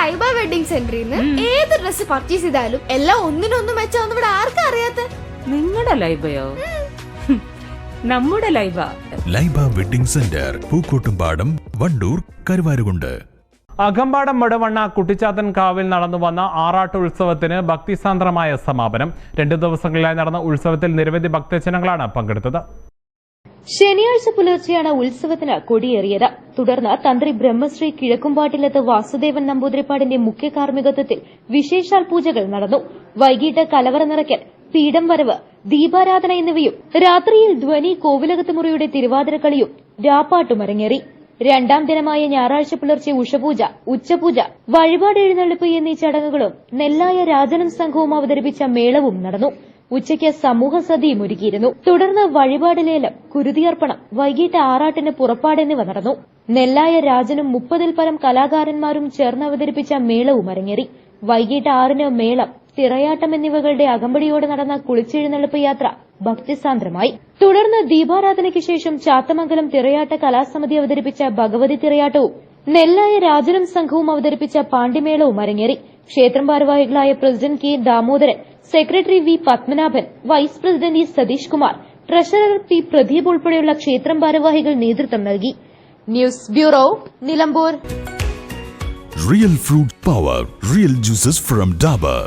Laiba wedding സെന്ററിൽ നിന്ന് ഏത് ഡ്രസ് പർച്ചേസ് ചെയ്താലും എല്ലാം ഒന്നിനൊന്നും മെച്ചാന്ന് ഇവിടെ ആർക്കും അറിയാത്ത? നിങ്ങളുടെ ലൈബയോ? നമ്മുടെ Laiba. Laiba wedding centre Pookkottumpadam Wandoor Karuvarakundu. Akampadam Madavanna Kuttichathan കാവിൽ നടന്നു വന്ന ആറാട്ട് ഉത്സവത്തിന് ഭക്തിസാന്ദ്രമായ സമാപനം. രണ്ടു ദിവസങ്ങളിലായി നടന്ന ഉത്സവത്തിൽ നിരവധി ഭക്തജനങ്ങളാണ് പങ്കെടുത്തത്. ശനിയാഴ്ച പുലർച്ചെയാണ് ഉത്സവത്തിന് കൊടിയേറിയത്. തുടർന്ന് തന്ത്രി ബ്രഹ്മശ്രീ കിഴക്കുംപാട്ടിലത്ത് വാസുദേവൻ നമ്പൂതിരിപ്പാടിന്റെ മുഖ്യ കാർമ്മികത്വത്തിൽ വിശേഷാൽ പൂജകൾ നടന്നു. വൈകിട്ട് കലവറ നിറയ്ക്കൽ പീഠം വരവ് ദീപാരാധന എന്നിവയും രാത്രിയിൽ ധ്വനി കോവിലകത്തുമുറിയുടെ തിരുവാതിരക്കളിയും രാപ്പാട്ടും അരങ്ങേറി രണ്ടാം ദിനമായ ഞായറാഴ്ച പുലർച്ചെ ഉഷപൂജ ഉച്ചപൂജ വഴിപാട് എഴുന്നള്ളിപ്പ് എന്നീ ചടങ്ങുകളും നെല്ലായ രാജനും സംഘവും അവതരിപ്പിച്ച മേളവും നടന്നു. ഉച്ചയ്ക്ക് സമൂഹ സദ്യയും ഒരുക്കിയിരുന്നു തുടർന്ന് വഴിപാട് ലേലം കുരുതിയർപ്പണം വൈകിട്ട് ആറാട്ടിന് പുറപ്പാട് എന്നിവ നടന്നു. നെല്ലായ രാജനും മുപ്പതിൽ പരം കലാകാരന്മാരും ചേർന്ന് അവതരിപ്പിച്ച മേളവും അരങ്ങേറി. വൈകിട്ട് ആറിന് മേളം തിറയാട്ടം എന്നിവകളുടെ അകമ്പടിയോടെ നടന്ന കുളിച്ചെഴുന്നള്ളിപ്പ് യാത്ര ഭക്തിസാന്ദ്രമായി. തുടർന്ന് ദീപാരാധനയ്ക്ക് ശേഷം ചാത്തമംഗലം തിറയാട്ട കലാസമിതി അവതരിപ്പിച്ച ഭഗവതി തിറയാട്ടവും നെല്ലായ രാജനും സംഘവും അവതരിപ്പിച്ച പാണ്ഡിമേളവും അരങ്ങേറി. ക്ഷേത്രം ഭാരവാഹികളായ president K Damodaran secretary V Padmanabhan vice president E Satheesh Kumar treasurer P Pradeep ഉൾപ്പെടെയുള്ള ക്ഷേത്രം ഭാരവാഹികൾ നേതൃത്വം നൽകി. News bureau Nilambur. Real fruit power real juices from Dabur